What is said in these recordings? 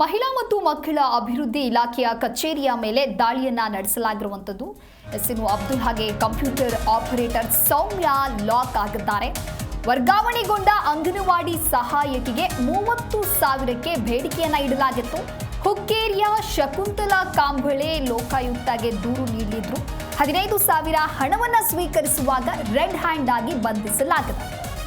ಮಹಿಳಾ ಮತ್ತು ಮಕ್ಕಳ ಅಭಿವೃದ್ಧಿ ಇಲಾಖೆಯ ಕಚೇರಿಯ ಮೇಲೆ ದಾಳಿಯನ್ನ ನಡೆಸಲಾಗಿರುವಂಥದ್ದು. ಎಸ್ಎನು ಅಬ್ದುಲ್ ಹಾಗೆ ಕಂಪ್ಯೂಟರ್ ಆಪರೇಟರ್ ಸೌಮ್ಯ ಲಾಕ್ ಆಗಿದ್ದಾರೆ. ವರ್ಗಾವಣೆಗೊಂಡ ಅಂಗನವಾಡಿ ಸಹಾಯಕಿಗೆ ಮೂವತ್ತು ಸಾವಿರಕ್ಕೆ ಬೇಡಿಕೆಯನ್ನ ಇಡಲಾಗಿತ್ತು. ಹುಕ್ಕೇರಿಯ ಶಕುಂತಲಾ ಕಾಂಬಳೆ ಲೋಕಾಯುಕ್ತಗೆ ದೂರು ನೀಡಿದ್ರು. ಹದಿನೈದು ಸಾವಿರ ಹಣವನ್ನ ಸ್ವೀಕರಿಸುವಾಗ ರೆಡ್ ಹ್ಯಾಂಡ್ ಆಗಿ ಬಂಧಿಸಲಾಗಿದೆ.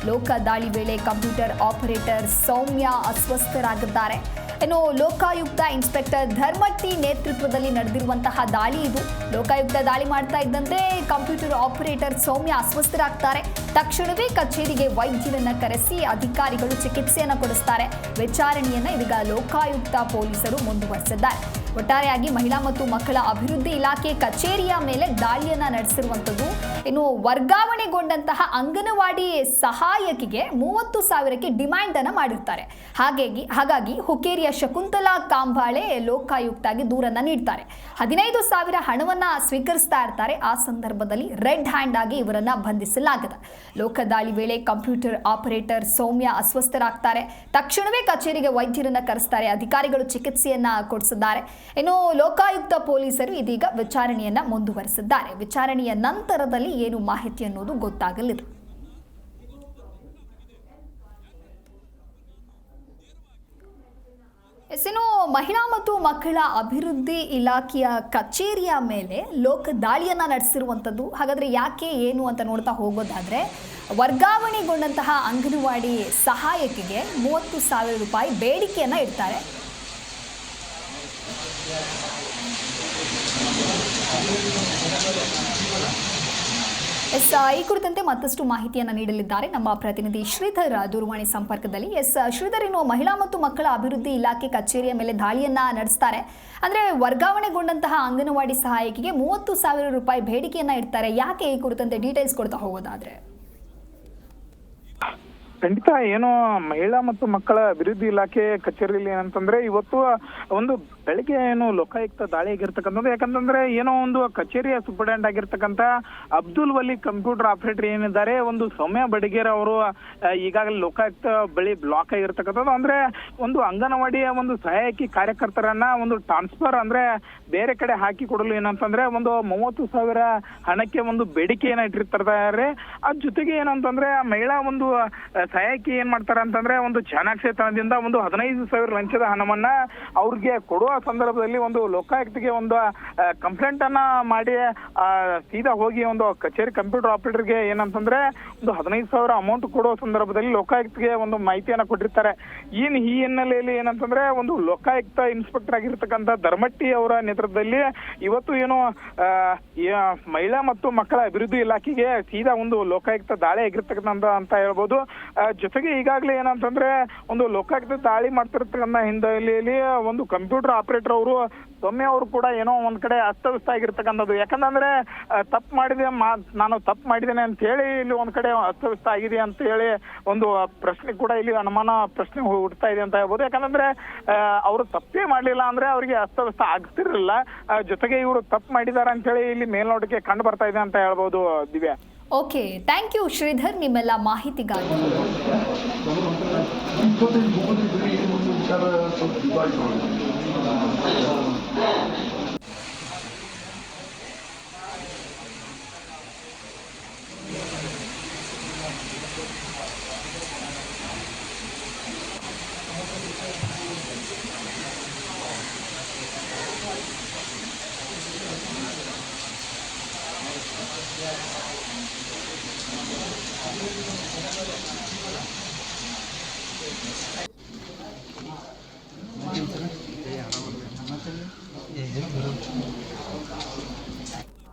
ಲೋಕ ದಾಳಿ ವೇಳೆ ಕಂಪ್ಯೂಟರ್ ಆಪರೇಟರ್ ಸೌಮ್ಯ ಅಸ್ವಸ್ಥರಾಗಿದ್ದಾರೆ. ಇನ್ನು ಲೋಕಾಯುಕ್ತ ಇನ್ಸ್ಪೆಕ್ಟರ್ ಧರ್ಮಟ್ಟಿ ನೇತೃತ್ವದಲ್ಲಿ ನಡೆದಿರುವಂತಹ ದಾಳಿ ಇದು. ಲೋಕಾಯುಕ್ತ ದಾಳಿ ಮಾಡ್ತಾ ಇದ್ದಂತೆ ಕಂಪ್ಯೂಟರ್ ಆಪರೇಟರ್ ಸೌಮ್ಯ ಅಸ್ವಸ್ಥರಾಗ್ತಾರೆ. ತಕ್ಷಣವೇ ಕಚೇರಿಗೆ ವೈದ್ಯರನ್ನ ಕರೆಸಿ ಅಧಿಕಾರಿಗಳು ಚಿಕಿತ್ಸೆಯನ್ನ ಕೊಡಿಸ್ತಾರೆ. ವಿಚಾರಣೆಯನ್ನ ಇದೀಗ ಲೋಕಾಯುಕ್ತ ಪೊಲೀಸರು ಮುಂದುವರೆಸಿದ್ದಾರೆ. ಒಟ್ಟಾರೆಯಾಗಿ ಮಹಿಳಾ ಮತ್ತು ಮಕ್ಕಳ ಅಭಿವೃದ್ಧಿ ಇಲಾಖೆ ಕಚೇರಿಯ ಮೇಲೆ ದಾಳಿಯನ್ನ ನಡೆಸಿರುವಂಥದ್ದು. ಇನ್ನು ವರ್ಗಾವಣೆಗೊಂಡಂತಹ ಅಂಗನವಾಡಿ ಸಹಾಯಕಿಗೆ ಮೂವತ್ತು ಸಾವಿರಕ್ಕೆ ಡಿಮ್ಯಾಂಡ್ ಅನ್ನು ಮಾಡಿರ್ತಾರೆ. ಹಾಗಾಗಿ ಹಾಗಾಗಿ ಹುಕ್ಕೇರಿಯ ಶಕುಂತಲಾ ಕಾಂಬಾಳೆ ಲೋಕಾಯುಕ್ತಾಗಿ ದೂರನ್ನ ನೀಡ್ತಾರೆ. ಹದಿನೈದು ಸಾವಿರ ಹಣವನ್ನ ಸ್ವೀಕರಿಸ್ತಾ ಇರ್ತಾರೆ. ಆ ಸಂದರ್ಭದಲ್ಲಿ ರೆಡ್ ಹ್ಯಾಂಡ್ ಆಗಿ ಇವರನ್ನ ಬಂಧಿಸಲಾಗಿದೆ. ಲೋಕದಾಳಿ ವೇಳೆ ಕಂಪ್ಯೂಟರ್ ಆಪರೇಟರ್ ಸೌಮ್ಯ ಅಸ್ವಸ್ಥರಾಗ್ತಾರೆ. ತಕ್ಷಣವೇ ಕಚೇರಿಗೆ ವೈದ್ಯರನ್ನ ಕರೆಸ್ತಾರೆ. ಅಧಿಕಾರಿಗಳು ಚಿಕಿತ್ಸೆಯನ್ನ ಕೊಡಿಸಿದ್ದಾರೆ. ಇನ್ನು ಲೋಕಾಯುಕ್ತ ಪೊಲೀಸರು ಇದೀಗ ವಿಚಾರಣೆಯನ್ನ ಮುಂದುವರೆಸಿದ್ದಾರೆ. ವಿಚಾರಣೆಯ ನಂತರದಲ್ಲಿ ಏನು ಮಾಹಿತಿ ಅನ್ನೋದು ಗೊತ್ತಾಗಲಿದೆ. ಇನ್ನು ಮಹಿಳಾ ಮತ್ತು ಮಕ್ಕಳ ಅಭಿವೃದ್ಧಿ ಇಲಾಖೆಯ ಕಚೇರಿಯ ಮೇಲೆ ಲೋಕ ದಾಳಿಯನ್ನು ನಡೆಸಿರುವಂಥದ್ದು ಹಾಗಾದರೆ ಯಾಕೆ, ಏನು ಅಂತ ನೋಡ್ತಾ ಹೋಗೋದಾದರೆ, ವರ್ಗಾವಣೆಗೊಂಡಂತಹ ಅಂಗನವಾಡಿ ಸಹಾಯಕಿಗೆ ಮೂವತ್ತು ಸಾವಿರ ರೂಪಾಯಿ ಬೇಡಿಕೆಯನ್ನು ಇಡ್ತಾರೆ. ಎಸ್ ಈ ಕುರಿತಂತೆ ಮತ್ತಷ್ಟು ಮಾಹಿತಿಯನ್ನು ನೀಡಲಿದ್ದಾರೆ. ನಮ್ಮ ಪ್ರತಿನಿಧಿ ಶ್ರೀಧರ್ ದೂರವಾಣಿ ಸಂಪರ್ಕದಲ್ಲಿ. ಎಸ್, ಶ್ರೀಧರ್, ಇನ್ನು ಮಹಿಳಾ ಮತ್ತು ಮಕ್ಕಳ ಅಭಿವೃದ್ಧಿ ಇಲಾಖೆ ಕಚೇರಿಯ ಮೇಲೆ ದಾಳಿಯನ್ನ ನಡೆಸ್ತಾರೆ. ಅಂದ್ರೆ ವರ್ಗಾವಣೆಗೊಂಡಂತಹ ಅಂಗನವಾಡಿ ಸಹಾಯಕಿಗೆ ಮೂವತ್ತು ಸಾವಿರ ರೂಪಾಯಿ ಬೇಡಿಕೆಯನ್ನ ಇಡ್ತಾರೆ. ಯಾಕೆ ಈ ಕುರಿತಂತೆ ಡೀಟೇಲ್ಸ್ ಕೊಡ್ತಾ ಹೋಗೋದಾದ್ರೆ? ಖಂಡಿತ ಏನು ಮಹಿಳಾ ಮತ್ತು ಮಕ್ಕಳ ಅಭಿವೃದ್ಧಿ ಇಲಾಖೆ ಕಚೇರಿಯಲ್ಲಿ ಏನಂತಂದ್ರೆ ಇವತ್ತು ಒಂದು ಬೆಳಿಗ್ಗೆ ಏನು ಲೋಕಾಯುಕ್ತ ದಾಳಿ ಆಗಿರ್ತಕ್ಕಂಥದ್ದು, ಯಾಕಂತಂದ್ರೆ ಏನೋ ಒಂದು ಕಚೇರಿಯ ಸೂಪರ್ಡೆಂಟ್ ಆಗಿರ್ತಕ್ಕಂಥ ಅಬ್ದುಲ್ ವಲಿ ಕಂಪ್ಯೂಟರ್ ಆಪರೇಟರ್ ಏನಿದ್ದಾರೆ, ಒಂದು ಸೌಮ್ಯ ಬಡಿಗೇರ್ ಅವರು ಈಗಾಗಲೇ ಲೋಕಾಯುಕ್ತ ಬಳಿ ಬ್ಲಾಕ್ ಆಗಿರ್ತಕ್ಕಂಥದ್ದು. ಅಂದ್ರೆ ಒಂದು ಅಂಗನವಾಡಿಯ ಒಂದು ಸಹಾಯಕಿ ಕಾರ್ಯಕರ್ತರನ್ನ ಒಂದು ಟ್ರಾನ್ಸ್ಫರ್ ಅಂದ್ರೆ ಬೇರೆ ಕಡೆ ಹಾಕಿ ಕೊಡಲು ಏನಂತಂದ್ರೆ ಒಂದು ಮೂವತ್ತು ಸಾವಿರ ಹಣಕ್ಕೆ ಒಂದು ಬೇಡಿಕೆಯನ್ನ ಇಟ್ಟಿರ್ತಾರೆ. ಅದ್ ಜೊತೆಗೆ ಏನಂತಂದ್ರೆ ಮಹಿಳಾ ಒಂದು ಸಹಾಯಕಿ ಏನ್ ಮಾಡ್ತಾರೆ ಅಂತಂದ್ರೆ ಒಂದು ಚಾಣಾಕ್ಷತನದಿಂದ ಒಂದು ಹದಿನೈದು ಸಾವಿರ ಲಂಚದ ಹಣವನ್ನ ಅವ್ರಿಗೆ ಕೊಡುವ ಸಂದರ್ಭದಲ್ಲಿ ಒಂದು ಲೋಕಾಯುಕ್ತಿಗೆ ಒಂದು ಕಂಪ್ಲೇಂಟ್ ಅನ್ನ ಮಾಡಿ ಸೀದಾ ಹೋಗಿ ಒಂದು ಕಚೇರಿ ಕಂಪ್ಯೂಟರ್ ಆಪರೇಟರ್ಗೆ ಏನಂತಂದ್ರೆ ಒಂದು ಹದಿನೈದು ಸಾವಿರ ಅಮೌಂಟ್ ಕೊಡುವ ಸಂದರ್ಭದಲ್ಲಿ ಲೋಕಾಯುಕ್ತಿಗೆ ಒಂದು ಮಾಹಿತಿಯನ್ನ ಕೊಟ್ಟಿರ್ತಾರೆ. ಈ ಈ ಹಿನ್ನೆಲೆಯಲ್ಲಿ ಏನಂತಂದ್ರೆ ಒಂದು ಲೋಕಾಯುಕ್ತ ಇನ್ಸ್ಪೆಕ್ಟರ್ ಆಗಿರ್ತಕ್ಕಂಥ ಧರ್ಮಟ್ಟಿ ಅವರ ನೇತೃತ್ವದಲ್ಲಿ ಇವತ್ತು ಏನು ಮಹಿಳಾ ಮತ್ತು ಮಕ್ಕಳ ಅಭಿವೃದ್ಧಿ ಇಲಾಖೆಗೆ ಸೀದಾ ಒಂದು ಲೋಕಾಯುಕ್ತ ದಾಳಿ ಆಗಿರ್ತಕ್ಕಂಥ ಅಂತ ಹೇಳ್ಬೋದು. ಜೊತೆಗೆ ಈಗಾಗಲೇ ಏನಂತಂದ್ರೆ ಒಂದು ಲೋಕಾಯುಕ್ತ ದಾಳಿ ಮಾಡ್ತಿರ್ತಕ್ಕಂಥ ಹಿನ್ನೆಲೆಯಲ್ಲಿ ಒಂದು ಕಂಪ್ಯೂಟರ್ ಆಪರೇಟರ್ ಅವರು ಸೌಮ್ಯ ಅವರು ಕೂಡ ಏನೋ ಒಂದ್ ಕಡೆ ಅಸ್ತವ್ಯಸ್ತ ಆಗಿರ್ತಕ್ಕಂಥದ್ದು ಯಾಕಂತಂದ್ರೆ ತಪ್ಪು ಮಾಡಿದೆ ಮಾ ನಾನು ತಪ್ಪು ಮಾಡಿದ್ದೇನೆ ಅಂತ ಹೇಳಿ ಇಲ್ಲಿ ಒಂದ್ ಕಡೆ ಅಸ್ತವ್ಯಸ್ತ ಆಗಿದೆ ಅಂತ ಹೇಳಿ ಒಂದು ಪ್ರಶ್ನೆ ಕೂಡ ಇಲ್ಲಿ ಅನುಮಾನ ಪ್ರಶ್ನೆ ಹುಡ್ತಾ ಇದೆ ಅಂತ ಹೇಳ್ಬೋದು. ಯಾಕಂದ್ರೆ ಅವರು ತಪ್ಪೇ ಮಾಡ್ಲಿಲ್ಲ ಅಂದ್ರೆ ಅವರಿಗೆ ಅಸ್ತವ್ಯಸ್ತ ಆಗ್ತಿರ್ಲಿಲ್ಲ. ಜೊತೆಗೆ ಇವರು ತಪ್ಪು ಮಾಡಿದ್ದಾರೆ ಅಂತ ಹೇಳಿ ಇಲ್ಲಿ ಮೇಲ್ನೋಟಕ್ಕೆ ಕಂಡು ಬರ್ತಾ ಇದೆ ಅಂತ ಹೇಳ್ಬೋದು Divya. Okay thank you Sridhar ನಿಮ್ಮೆಲ್ಲ ಮಾಹಿತಿಗಾಗಿ. 多分、ちょっと奪いまな。